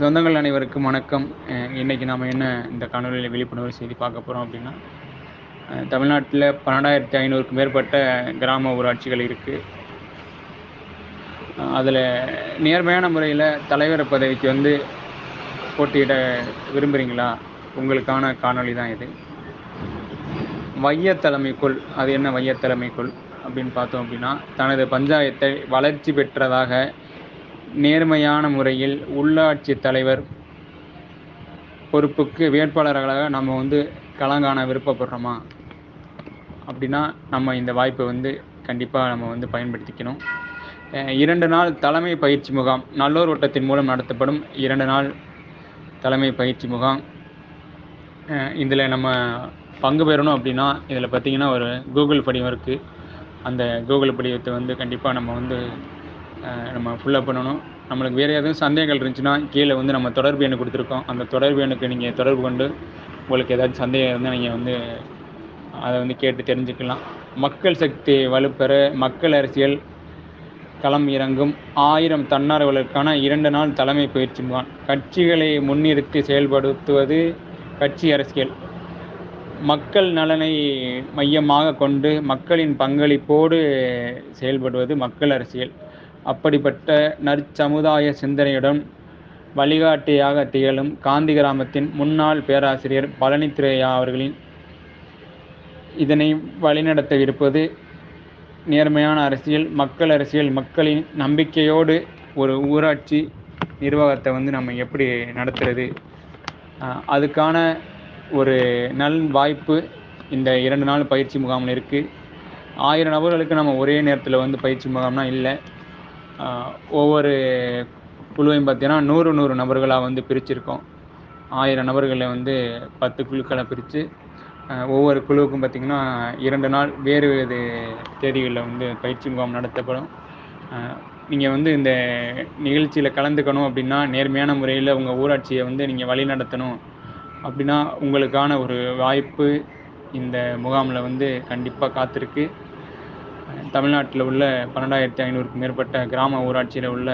சொந்தங்கள் அனைவருக்கும் வணக்கம். இன்றைக்கி நாம் என்ன இந்த காணொலியில் விழிப்புணர்வு செய்தி பார்க்க போகிறோம் அப்படின்னா தமிழ்நாட்டில் பன்னெண்டாயிரத்தி ஐநூறுக்கும் மேற்பட்ட கிராம ஊராட்சிகள் இருக்குது அதில் நேர்மையான முறையில் தலைவர் பதவிக்கு வந்து போட்டியிட விரும்புகிறீங்களா உங்களுக்கான காணொளி தான் இது. வைய தலைமைக்குள் அது என்ன வைய தலைமைக்குள் அப்படின்னு பார்த்தோம் அப்படின்னா தனது பஞ்சாயத்தை வளர்ச்சி பெற்றதாக நேர்மையான முறையில் உள்ளாட்சி தலைவர் பொறுப்புக்கு வேட்பாளர்களாக நம்ம வந்து களங்காண விருப்பப்படுறோமா? அப்படின்னா நம்ம இந்த வாய்ப்பை வந்து கண்டிப்பாக நம்ம வந்து பயன்படுத்திக்கணும். இரண்டு நாள் தலைமை பயிற்சி முகாம் நல்லோர் வட்டத்தின் மூலம் நடத்தப்படும் இரண்டு நாள் தலைமை பயிற்சி முகாம். இதில் நம்ம பங்கு பெறணும் அப்படின்னா இதில் பார்த்திங்கன்னா ஒரு கூகுள் படிவம் இருக்குது அந்த கூகுள் படிவத்தை வந்து கண்டிப்பாக நம்ம வந்து நம்ம ஃபுல்லப் பண்ணணும். நம்மளுக்கு வேறு எதுவும் சந்தேகங்கள் இருந்துச்சுன்னா கீழே வந்து நம்ம தொடர்பு எண்ணு கொடுத்துருக்கோம். அந்த தொடர்பு எண்ணுக்கு நீங்கள் தொடர்பு கொண்டு உங்களுக்கு ஏதாச்சும் சந்தேகம் இருந்தால் நீங்கள் வந்து அதை வந்து கேட்டு தெரிஞ்சுக்கலாம். மக்கள் சக்தி வலுப்பெற மக்கள் அரசியல் களம் இறங்கும். ஆயிரம் தன்னார்வலருக்கான இரண்டு நாள் தலைமை பயிற்சி முகாம் கட்சிகளை முன்னிறுத்தி செயல்படுத்துவது கட்சி அரசியல். மக்கள் நலனை மையமாக கொண்டு மக்களின் பங்களிப்போடு செயல்படுவது மக்கள் அரசியல். அப்படிப்பட்ட நற்சமுதாய சிந்தனையுடன் வழிகாட்டியாக திகழும் காந்தி கிராமத்தின் முன்னாள் பேராசிரியர் பழனித்துறையா அவர்களின் இதனை வழிநடத்த இருப்பது நேர்மையான அரசியல் மக்கள் அரசியல் மக்களின் நம்பிக்கையோடு ஒரு ஊராட்சி நிர்வாகத்தை வந்து நம்ம எப்படி நடத்துறது? அதுக்கான ஒரு நல் வாய்ப்பு இந்த இரண்டு நாள் பயிற்சி முகாமில் இருக்குது ஆயிரம் நபர்களுக்கு நம்ம ஒரே நேரத்தில் வந்து பயிற்சி முகாம்னா இல்லை. ஒவ்வொரு குழுவையும் பார்த்தீங்கன்னா நூறு நூறு நபர்களாக வந்து பிரிச்சிருக்கோம். ஆயிரம் நபர்களை வந்து பத்து குழுக்களை பிரித்து ஒவ்வொரு குழுவுக்கும் பார்த்திங்கன்னா இரண்டு நாள் வேறு வேறு தேதிகளில் வந்து பயிற்சி முகாம் நடத்தப்படும். நீங்கள் வந்து இந்த நிகழ்ச்சியில் கலந்துக்கணும் அப்படின்னா நேர்மையான முறையில் உங்கள் ஊராட்சியை வந்து நீங்கள் வழி நடத்தணும் அப்படின்னா உங்களுக்கான ஒரு வாய்ப்பு இந்த முகாமில் வந்து கண்டிப்பாக காத்திருக்கு. தமிழ்நாட்டில் உள்ள பன்னெண்டாயிரத்தி ஐநூறுக்கு மேற்பட்ட கிராம ஊராட்சியில் உள்ள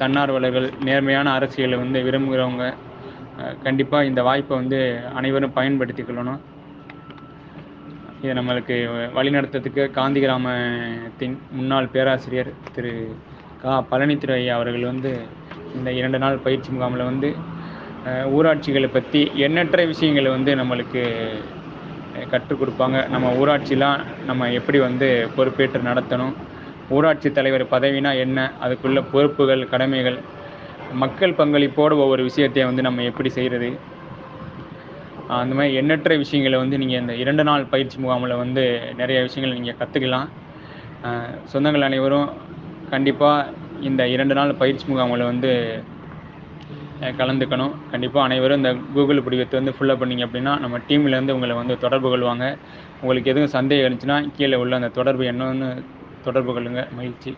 தன்னார்வலர்கள் நேர்மையான அரசியலை வந்து விரும்புகிறவங்க கண்டிப்பாக இந்த வாய்ப்பை வந்து அனைவரும் பயன்படுத்திக்கொள்ளணும். இதை நம்மளுக்கு வழிநடத்துறதுக்கு காந்தி கிராமத்தின் முன்னாள் பேராசிரியர் திரு கா. பழனித்துறை அவர்கள் வந்து இந்த இரண்டு நாள் பயிற்சி முகாமில் வந்து ஊராட்சிகளை பற்றி எண்ணற்ற விஷயங்களை வந்து நம்மளுக்கு கற்றுக் கொடுப்பாங்க. நம்ம ஊராட்சிலாம் நம்ம எப்படி வந்து பொறுப்பேற்று நடத்தணும்? ஊராட்சி தலைவர் பதவினா என்ன? அதுக்குள்ள பொறுப்புகள் கடமைகள் மக்கள் பங்களிப்போடு ஒவ்வொரு விஷயத்தையும் வந்து நம்ம எப்படி செய்கிறது அந்த மாதிரி எண்ணற்ற விஷயங்களை வந்து நீங்கள் இந்த இரண்டு நாள் பயிற்சி முகாமில் வந்து நிறைய விஷயங்கள் நீங்கள் கற்றுக்கலாம் சொந்தங்கள் அனைவரும் கண்டிப்பாக இந்த இரண்டு நாள் பயிற்சி முகாமில் வந்து கலந்துக்கணும். கண்டிப்பாக அனைவரும் இந்த கூகுள் படிவத்தை வந்து ஃபுல்லப் பண்ணீங்க அப்படின்னா நம்ம டீம்லேருந்து உங்களை வந்து தொடர்பு கொள்வாங்க. உங்களுக்கு எதுவும் சந்தேகம் இருந்துச்சுன்னா கீழே உள்ள அந்த தொடர்பு என்னன்னு தொடர்பு கொள்ளுங்கள் மகிழ்ச்சி.